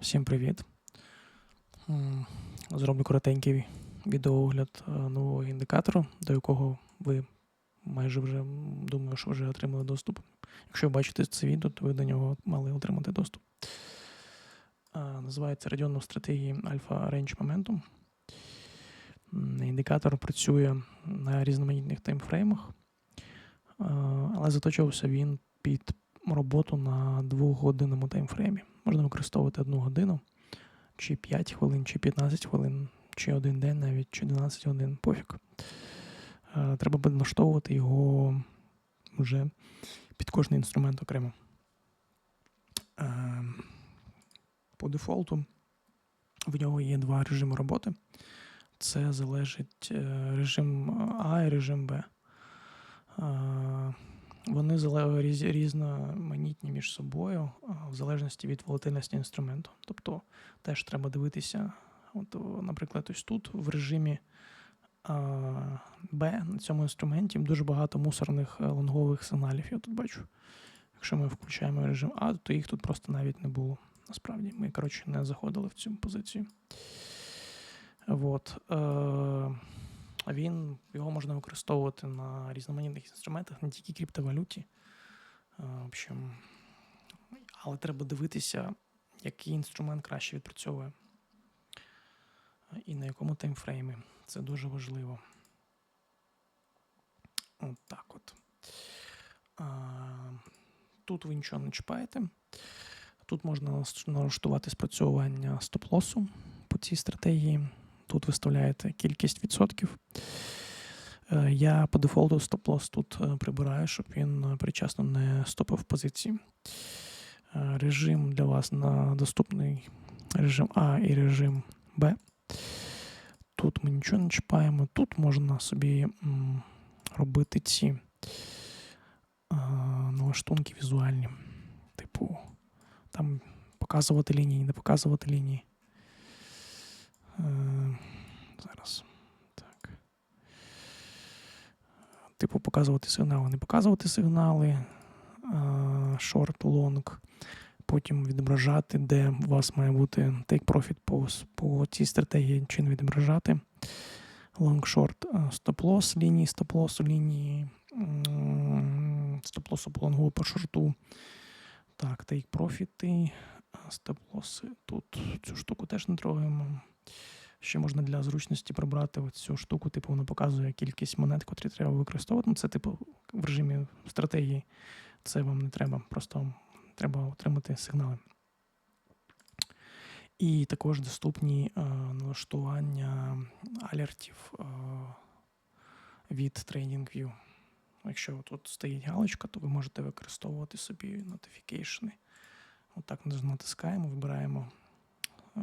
Всім привіт. Зроблю коротенький відеоогляд е, нового індикатору, до якого ви майже вже думаю, що вже отримали доступ. Якщо бачите це відео, то ви до нього мали отримати доступ. Е, Називається радіонна стратегії Alpha Range Momentum. Індикатор працює на різноманітних таймфреймах, е, але заточувався він під роботу на двохгодинному таймфреймі. Можна використовувати одну годину, чи 5 хвилин, чи 15 хвилин, чи один день навіть, чи 12 годин, пофіг. Е, Треба підлаштовувати його вже під кожний інструмент окремо. Е, По дефолту в нього є два режими роботи. Це залежить е, режим А і режим Б. Е, Вони різ- різноманітні між собою в залежності від волатильності інструменту. Тобто теж треба дивитися, от, наприклад, ось тут в режимі B на цьому інструменті дуже багато мусорних е, лонгових сигналів. Я тут бачу. Якщо ми включаємо режим А, то їх тут просто навіть не було. Насправді, ми, коротше, не заходили в цю позицію. От. Він його можна використовувати на різноманітних інструментах, не тільки криптовалюті. Е, В общем, але треба дивитися, який інструмент краще відпрацьовує і на якому таймфреймі. Це дуже важливо. От так от. Тут ви нічого не чіпаєте. Тут можна налаштувати спрацьовування стоп-лосу по цій стратегії. Тут виставляєте кількість відсотків. Е, Я по дефолту стоп-лосс тут е, прибираю, щоб він е, причасно не стопив позиції. Е, Режим для вас на доступний режим А і режим Б. Тут ми нічого не чіпаємо. Тут можна собі м, робити ці е, налаштунки візуальні. Типу, там показувати лінії, не показувати лінії. Зараз. Так. Типу, показувати сигнали, не показувати сигнали. Шорт, лонг. Потім відображати, де у вас має бути take profit по, по цій стратегії, чи не відображати. Лонг-шорт, стоп-лосс лінії, стоп-лосу лінії, стоп-лосу по лонгу по шорту. Так, take профіти, стоп-лоси. Тут цю штуку теж не трогаємо. Ще можна для зручності прибрати цю штуку, типу, воно показує кількість монет, котрі треба використовувати. Ну, це, типу, в режимі стратегії. Це вам не треба, просто треба отримати сигнали. І також доступні е, налаштування алертів е, від TradingView. Якщо тут стоїть галочка, то ви можете використовувати собі notification. Отак натискаємо, вибираємо. Е,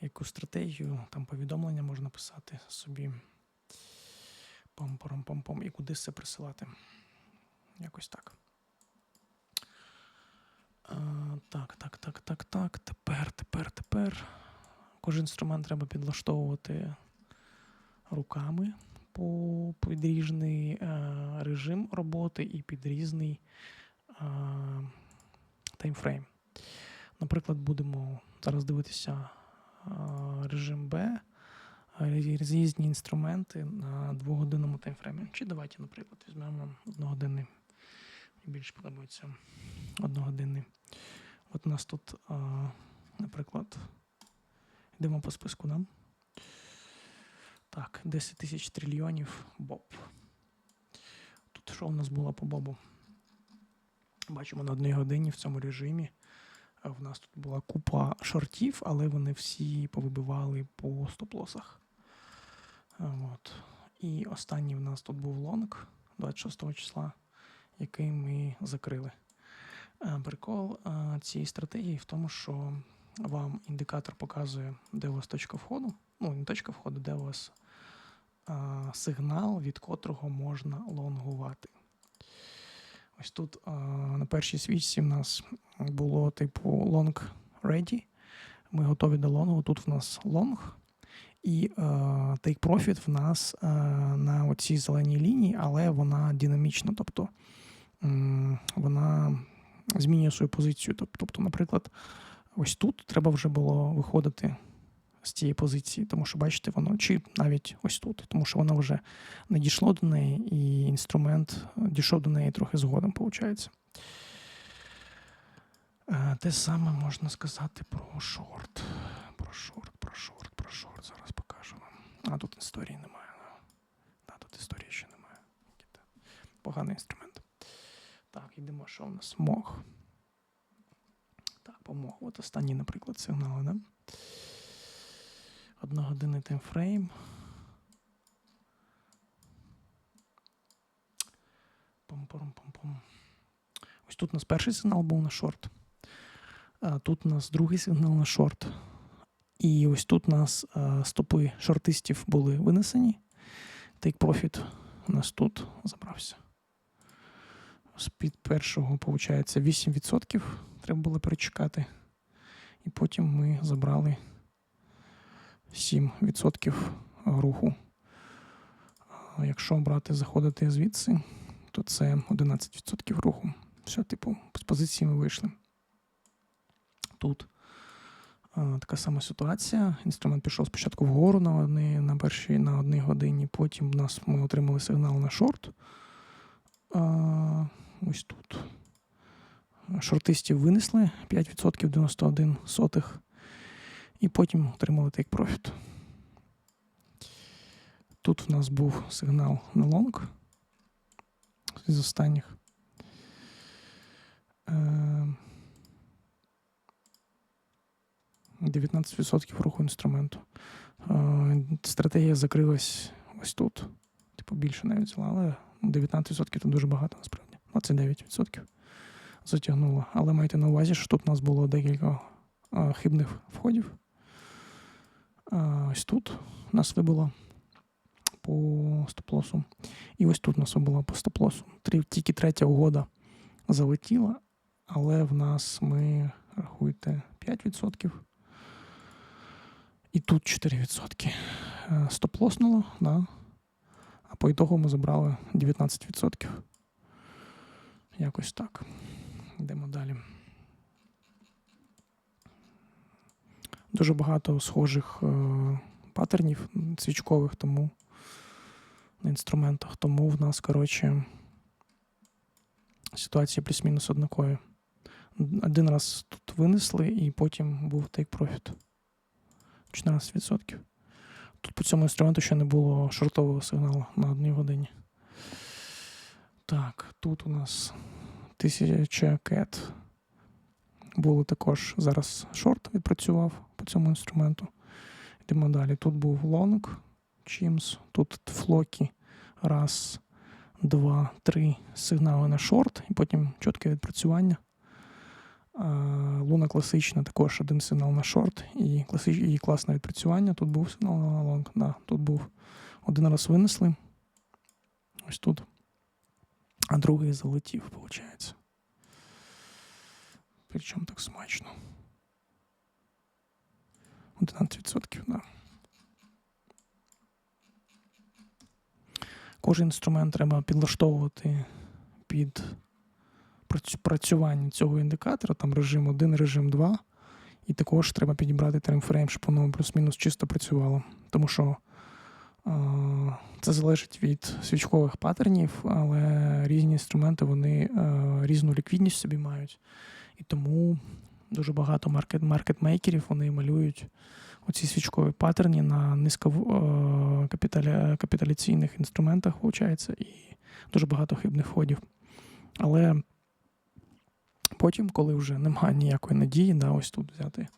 яку стратегію, там повідомлення можна писати собі. Пам-парам-пам-пам, і куди це присилати. Якось так. А, так, так, так, так, так. Тепер, тепер, тепер. Кожен інструмент треба підлаштовувати руками по під різний е, режим роботи і під різний е, таймфрейм. Наприклад, будемо зараз дивитися режим Б, різні інструменти на двогодинному таймфреймі. Чи давайте, наприклад, візьмемо одногодинний. Мені більше подобається одногодинний. От у нас тут, наприклад, йдемо по списку нам. Так, 10 тисяч трильйонів боб. Тут що у нас було по бобу? Бачимо на одній годині в цьому режимі. А В нас тут була купа шортів, але вони всі повибивали по стоп-лосах. От. І останній в нас тут був лонг 26 числа, який ми закрили. Е, Прикол е, цієї стратегії в тому, що вам індикатор показує, де у вас точка входу. Ну, не точка входу, де у вас е, сигнал, від котрого можна лонгувати. Ось тут на першій свічці в нас було типу long ready. Ми готові до лонгу. Тут в нас лонг. І е, take profit в нас е, на оцій зеленій лінії, але вона динамічна. Тобто вона змінює свою позицію. Тобто, наприклад, ось тут треба вже було виходити з цієї позиції, тому що бачите, воно чи навіть ось тут, тому що воно вже не дійшло до неї, і інструмент е, дійшов до неї трохи згодом, виходить. Е, Те саме можна сказати про шорт. Про шорт, про шорт, про шорт. Зараз покажу вам. А тут історії немає. Да, тут історії ще немає. Поганий інструмент. Так, йдемо, що у нас мох. Так, по мох. От останній, наприклад, сигнали, да? Одногодинний таймфрейм. Пам-парам-пам-пам. Ось тут у нас перший сигнал був на шорт. А тут у нас другий сигнал на шорт. І ось тут у нас стопи шортистів були винесені. Take Profit у нас тут забрався. З-під першого, виходить, 8% треба було перечекати. І потім ми забрали 7% руху. Якщо брати, заходити звідси, то це 11% руху. Все, типу, з позиції ми вийшли. Тут така сама ситуація. Інструмент пішов спочатку вгору на одній, на першій на одній годині, потім в нас ми отримали сигнал на шорт. А, ось тут. Шортистів винесли 5% 91 сотих. І потім отримали take profit. Тут в нас був сигнал на лонг з останніх. Е, 19% руху інструменту. Е, Стратегія закрилась ось тут. Типу більше навіть взяла, але 19% це дуже багато насправді. 29% затягнуло. Але майте на увазі, що тут у нас було декілька е, хибних входів. Ось тут нас вибило по стоп-лосу. І ось тут нас вибило по стоп-лосу. Тільки третя угода залетіла, але в нас ми, рахуйте, 5%. І тут 4%. Е, Стоп-лоснуло, да. а по ітогу ми забрали 19%. Якось так. Йдемо далі. Дуже багато схожих е, паттернів свічкових, тому на інструментах. Тому в нас, коротше, ситуація плюс-мінус однакові. Один раз тут винесли, і потім був take profit. 14%. Тут по цьому інструменту ще не було шортового сигналу на одній годині. Так, тут у нас 1000 кет. Було також зараз шорт відпрацював цьому інструменту. Йдемо далі. Тут був лонг чимс, тут флокі. Раз, два, три сигнали на шорт, і потім чітке відпрацювання. Луна класична, також один сигнал на шорт і, класич... і класне відпрацювання. Тут був сигнал на лонг. Да, тут був один раз винесли. Ось тут. А другий залетів, виходить. Причому так смачно. 11%, да. Кожен інструмент треба підлаштовувати під працювання цього індикатора, там режим 1, режим 2. І також треба підібрати таймфрейм, щоб воно плюс-мінус чисто працювало. Тому що е, це залежить від свічкових паттернів, але різні інструменти вони е, різну ліквідність собі мають. І тому дуже багато маркет, маркетмейкерів вони малюють оці свічкові паттерні на низько е, капіталі, інструментах, виходить, і дуже багато хибних входів. Але потім, коли вже немає ніякої надії, да, ось тут взяти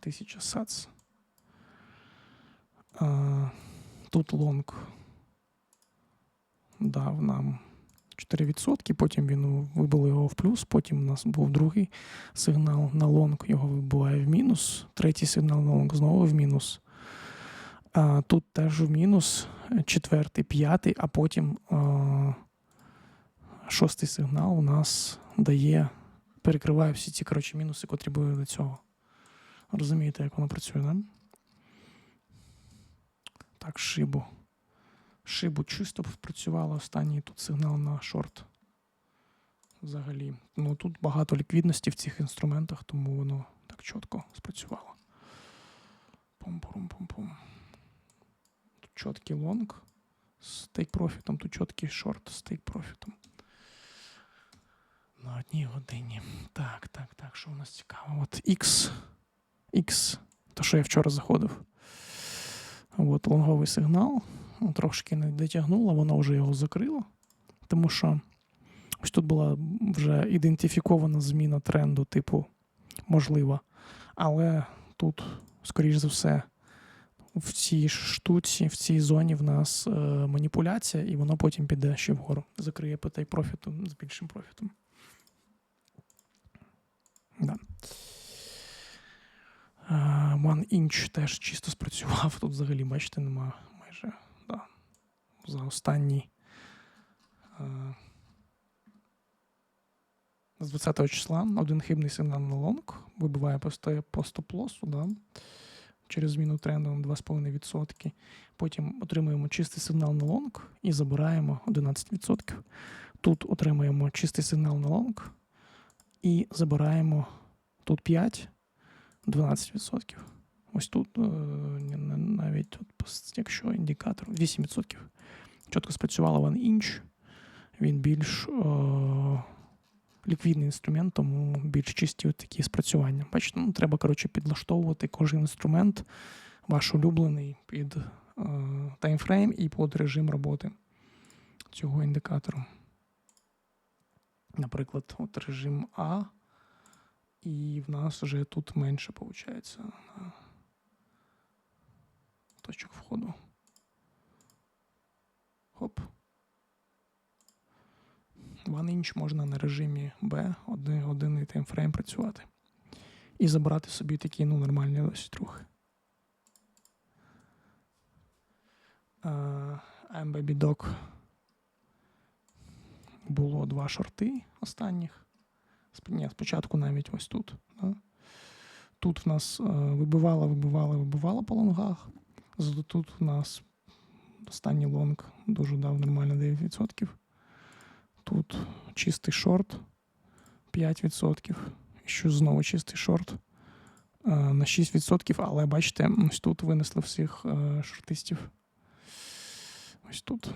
1000 сац. Тут лонг дав нам 4%, потім він вибило його в плюс, потім у нас був другий сигнал на лонг, його вибиває в мінус, третій сигнал на лонг знову в мінус. А, тут теж в мінус, четвертий, п'ятий, а потім а, шостий сигнал у нас дає, перекриває всі ці коротше, мінуси, котрі були до цього. Розумієте, як воно працює, да? Так, шибу. Шибу чисто працювало останній тут сигнал на шорт. Взагалі. Ну тут багато ліквідності в цих інструментах, тому воно так чітко спрацювало. Пум-пум-пум-пум. Тут чіткий лонг з тейк профітом, тут чіткий шорт з тейк профітом. На одній годині. Так, так, так, що у нас цікаво? От X. X, то, що я вчора заходив. От лонговий сигнал. Трошки не дотягнуло, воно вже його закрило. Тому що ось тут була вже ідентифікована зміна тренду, типу, можлива. Але тут, скоріш за все, в цій штуці, в цій зоні в нас е, маніпуляція, і воно потім піде ще вгору. Закриє по тей профіту з більшим профітом. Да. Е, One Inch теж чисто спрацював. Тут взагалі, бачите, нема за останній. е, З 20 числа один хибний сигнал на лонг вибиває по стоп-лосу, да, через зміну тренду на 2,5%. Потім отримуємо чистий сигнал на лонг і забираємо 11%. Тут отримуємо чистий сигнал на лонг і забираємо тут 5, 12%. Ось тут е, навіть якщо індикатор 8%. Чітко спрацювало One Inch. Він більш е, ліквідний інструмент, тому більш чисті такі спрацювання. Бачите, ну, треба, коротше, підлаштовувати кожен інструмент, ваш улюблений під е, таймфрейм і під режим роботи цього індикатору. Наприклад, от режим А, і в нас вже тут менше виходить точок входу. Хоп. Inch можна на режимі B, один, один таймфрейм працювати. І забрати собі такі ну, нормальні ось трохи. Uh, I'm Baby Dog. Було два шорти останніх. Ні, спочатку навіть ось тут. Да? Тут в нас е, вибивало, вибивало, вибивало по лонгах. Зато тут у нас останній лонг дуже дав нормально 9%. Тут чистий шорт 5%. І що знову чистий шорт е, на 6%, але бачите, ось тут винесли всіх е, шортистів. Ось тут.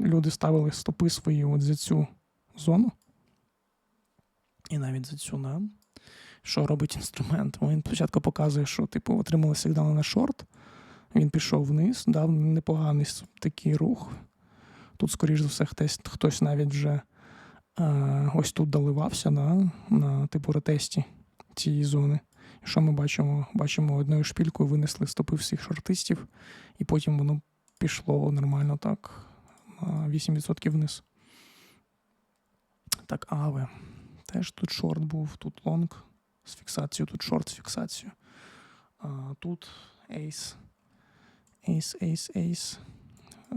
Люди ставили стопи свої от за цю зону. І навіть за цю нам. Що робить інструмент? Він спочатку показує, що типу отримали сигнали на шорт. Він пішов вниз, дав непоганий такий рух. Тут, скоріш за все, хтось, хтось навіть вже е, ось тут доливався да, на типу ретесті цієї зони. І що ми бачимо? Бачимо одною шпількою винесли стопи всіх шортистів, і потім воно пішло нормально так на 8% вниз. Так, аве. Теж тут шорт був, тут лонг з фіксацією, тут шорт з фіксацією. А, тут ейс. Ейс, ейс, ейс.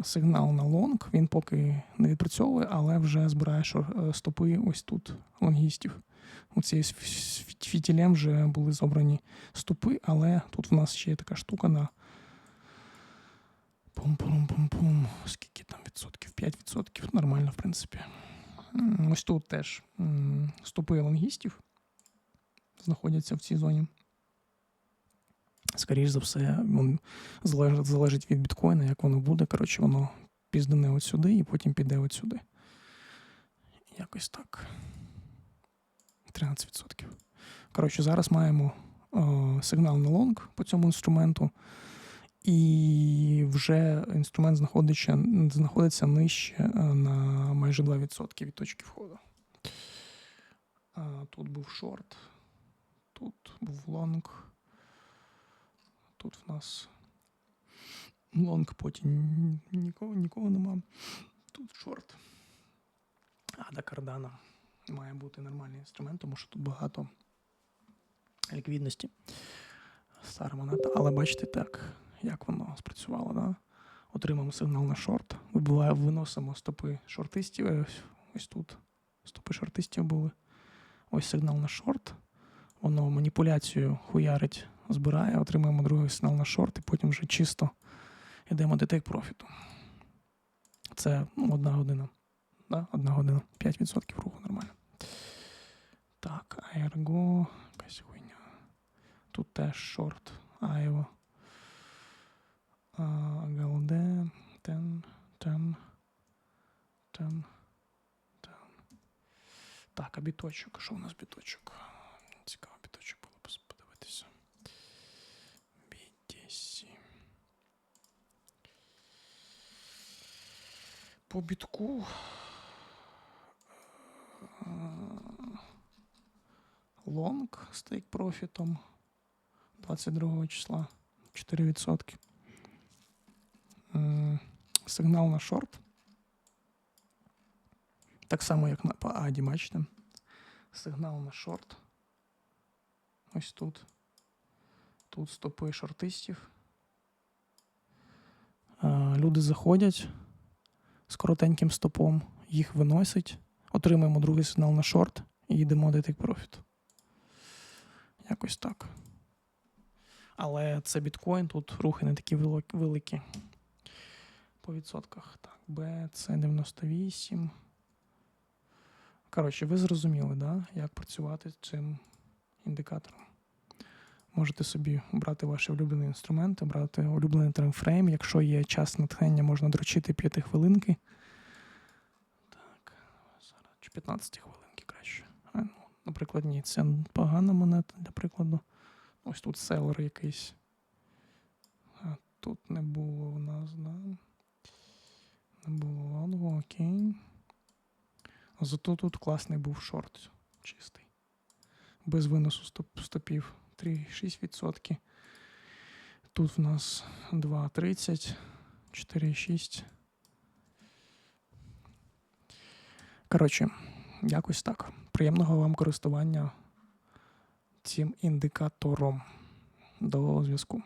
Сигнал на лонг. Він поки не відпрацьовує, але вже збирає е, стопи ось тут лонгістів. З фі- фітілем вже були зобрані стопи, але тут в нас ще є така штука на пум-пум-пум-пум. Скільки там відсотків? 5 відсотків. Нормально, в принципі. Ось тут теж стопи лонгістів знаходяться в цій зоні. Скоріше за все, він залежить, залежить від біткоїна, як воно буде. Коротше, воно піздане от сюди і потім піде от сюди. Якось так. 13%. Коротше, зараз маємо е, сигнал на лонг по цьому інструменту. І вже інструмент знаходиться, знаходиться нижче е, на майже 2% від точки входу. Тут був шорт, тут був лонг. Тут в нас лонг, потім нікого, нікого нема. Тут шорт. А до кардана має бути нормальний інструмент, тому що тут багато ліквідності. Стара монета. Але бачите так, як воно спрацювало. Да? Отримаємо сигнал на шорт. Вибиває, виносимо стопи шортистів. Ось, ось тут стопи шортистів були. Ось сигнал на шорт. Воно маніпуляцію хуярить, збирає, отримуємо другий сигнал на шорт, і потім вже чисто йдемо до тейк профіту. Це ну, одна година. Да? Одна година. 5% руху нормально. Айрго, якась хуйня. Тут теж шорт. Айво. ГЛД. Тен. Тен. Тен. Тен. Так, а біточок. Що у нас біточок? Цікаво, біточок було б подивитися. BTC. По бітку. е, Лонг з тейк профітом 22 числа 4%. Сигнал на шорт. Так само, як на по Аді, бачите. Сигнал на шорт. Ось тут. Тут стопи шортистів. Е, Люди заходять з коротеньким стопом, їх виносять, отримуємо другий сигнал на шорт і йдемо до take profit. Якось так. Але це біткоін, тут рухи не такі великі. По відсотках. Так, BC 98. Коротше, ви зрозуміли, да, як працювати з цим індикатором. Можете собі брати ваші улюблені інструменти, брати улюблений таймфрейм. Якщо є час натхнення, можна дрочити 5 хвилинки. Так, зараз чи 15 хвилинки краще. А, ну, наприклад, ні, це погана монета для прикладу. Ось тут селер якийсь. А тут не було у нас, да? Не було лонгу, окей. Зато тут класний був шорт чистий. Без виносу стоп, стопів 3,6%. Тут в нас 2,30, 4,6. Коротше, якось так. Приємного вам користування цим індикатором. До зв'язку.